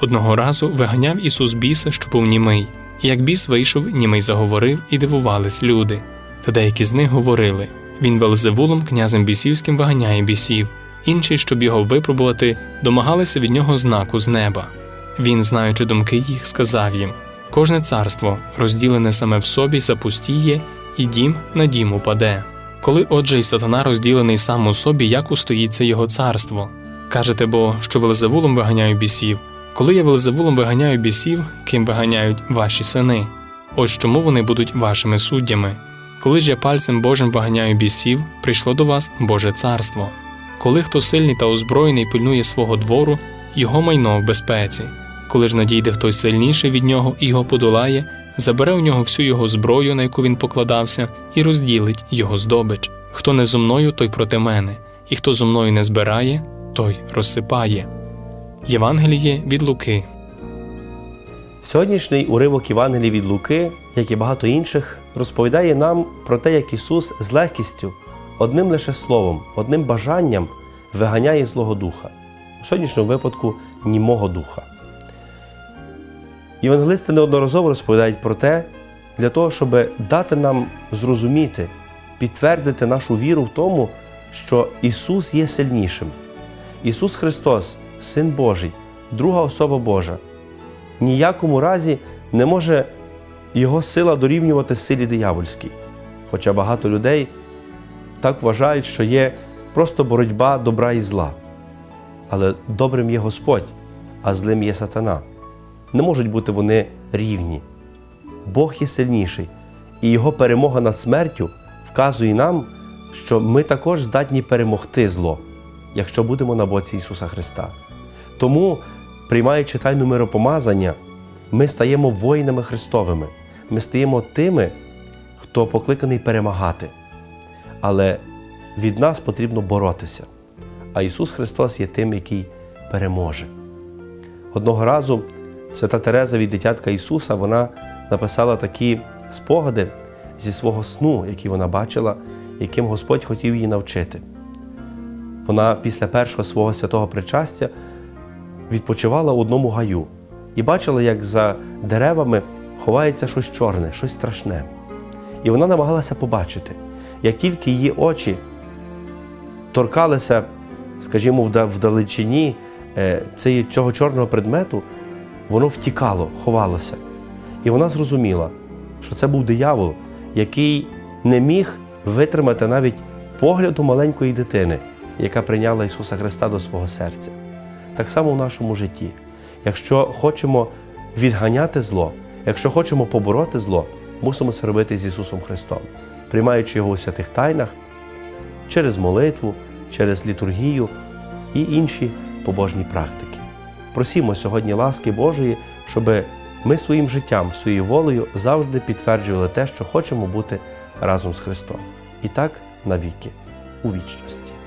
Одного разу виганяв Ісус біса, що був німий. І як біс вийшов, німий заговорив, і дивувались люди. Та деякі з них говорили він Велзевулом, князем бісівським виганяє бісів. Інші, щоб його випробувати, домагалися від нього знаку з неба. Він, знаючи думки їх, сказав їм: кожне царство, розділене саме в собі, запустіє, і дім на дім упаде. Коли отже й сатана розділений сам у собі, як устоїться його царство? Кажете бо, що Велзевулом виганяю бісів. Коли я Велзевулом виганяю бісів, ким виганяють ваші сини? Ось чому вони будуть вашими суддями. Коли ж я пальцем Божим виганяю бісів, прийшло до вас Боже царство. Коли хто сильний та озброєний пильнує свого двору, його майно в безпеці. Коли ж надійде хтось сильніший від нього і його подолає, забере у нього всю його зброю, на яку він покладався, і розділить його здобич. Хто не зо мною, той проти мене, і хто зо мною не збирає, той розсипає. Євангеліє від Луки. Сьогоднішній уривок Євангелії від Луки, як і багато інших, розповідає нам про те, як Ісус з легкістю, одним лише словом, одним бажанням виганяє Злого Духа, у сьогоднішньому випадку німого духа. Євангелисти неодноразово розповідають про те, для того, щоб дати нам зрозуміти, підтвердити нашу віру в тому, що Ісус є сильнішим. Ісус Христос, Син Божий, друга особа Божа, ніякому разі не може Його сила дорівнювати силі диявольській. Хоча багато людей так вважають, що є просто боротьба добра і зла. Але добрим є Господь, а злим є сатана. Не можуть бути вони рівні. Бог є сильніший, і Його перемога над смертю вказує нам, що ми також здатні перемогти зло, якщо будемо на боці Ісуса Христа. Тому, приймаючи тайну миропомазання, ми стаємо воїнами Христовими, ми стаємо тими, хто покликаний перемагати. Але від нас потрібно боротися. А Ісус Христос є тим, який переможе. Одного разу свята Тереза від дитятка Ісуса вона написала такі спогади зі свого сну, які вона бачила, яким Господь хотів її навчити. Вона після першого свого святого причастя відпочивала в одному гаю і бачила, як за деревами ховається щось чорне, щось страшне. І вона намагалася побачити, як тільки її очі торкалися, скажімо, вда- вдалечині е, цього чорного предмету, воно втікало, ховалося. І вона зрозуміла, що це був диявол, який не міг витримати навіть погляду маленької дитини, яка прийняла Ісуса Христа до свого серця. Так само в нашому житті. Якщо хочемо відганяти зло, якщо хочемо побороти зло, мусимо це робити з Ісусом Христом, приймаючи Його у святих тайнах через молитву, через літургію і інші побожні практики. Просімо сьогодні ласки Божої, щоб ми своїм життям, своєю волею завжди підтверджували те, що хочемо бути разом з Христом. І так навіки, у вічності.